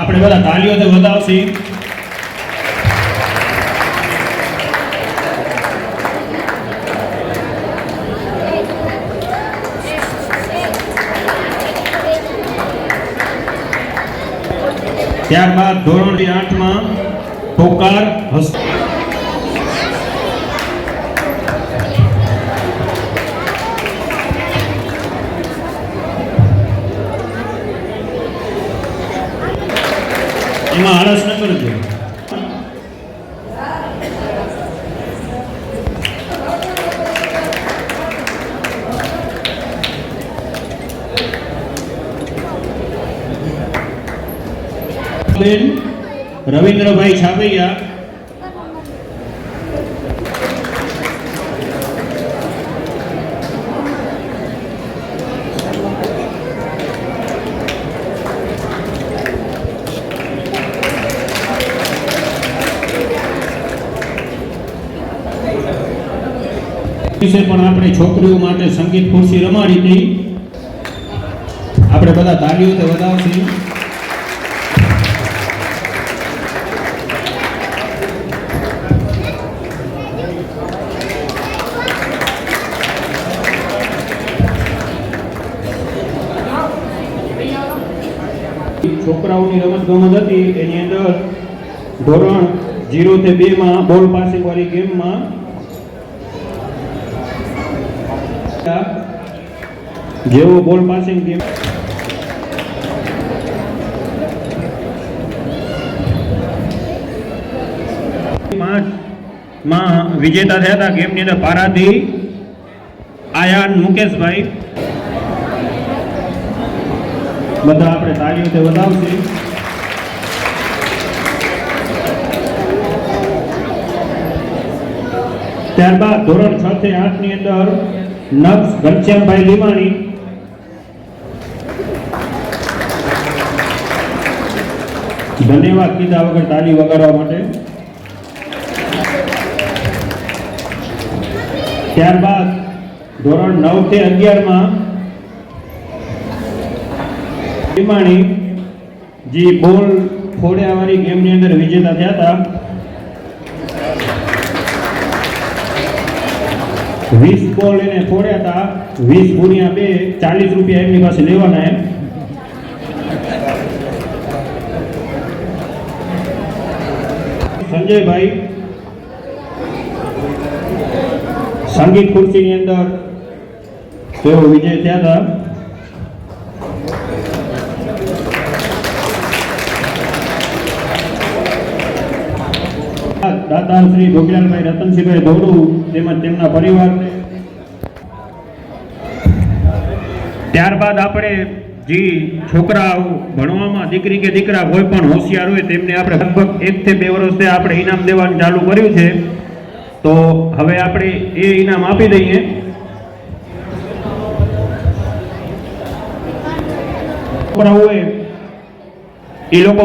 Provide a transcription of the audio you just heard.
આપણે બધા તાલીઓથી વધાવશી. ત્યારબાદ ધોરણ આઠમાં પોકાર હસ્ત એમાં આળસ ન કરજો. રવિન્દ્રભાઈ છાપૈયા વિશે પણ આપણે છોકરીઓ માટે સંગીત ખુરશી રમાડી હતી. આપણે બધા તાલીઓથી વધાવશી. છોકરાઓની રમત ગમત હતી. એની અંદર ધોરણ જીરો થી બે માં બોલ પાસિંગ વાળી ગેમમાં જેવો બોલ પાસિંગ ગેમમાં વિજેતા થયા હતા ગેમની અંદર પારાથી આયાન મુકેશભાઈ. બધા આપણે તાળીઓથી વધાવશું. ત્યારબાદ ધોરણ છ થી આઠની અંદર નક્ષ ઘનશ્યામભાઈ લીમાણી. ધન્યવાદ કીધા વગર તાળી વગાડવા માટે. ત્યારબાદ ધોરણ નવથી અગિયારમાં લીમાણી જે બોલ વાળી ગેમની અંદર વિજેતા થયા હતા. વીસ બોલ એને ફોડ્યા હતા વીસ ગુણ્યા બે, ચાલીસ રૂપિયા એમની પાસે લેવાના એમ. સંજયભાઈ, સંગીત ખુરશીની અંદર તેઓ વિજય થયા હતા દાતા શ્રી ભોગલાલભાઈ રતનસિંહભાઈ ધોડુ તેમજ તેમના પરિવારને. ત્યારબાદ આપણે જે છોકરાઓ ભણવામાં દીકરી કે દીકરા કોઈ પણ હોશિયાર હોય તેમને આપણે લગભગ એકથી બે વર્ષથી આપણે ઇનામ દેવાનું ચાલુ કર્યું છે. તો હવે આપણે એ ઇનામ આપી દઈએ. છોકરાઓએ એ લોકો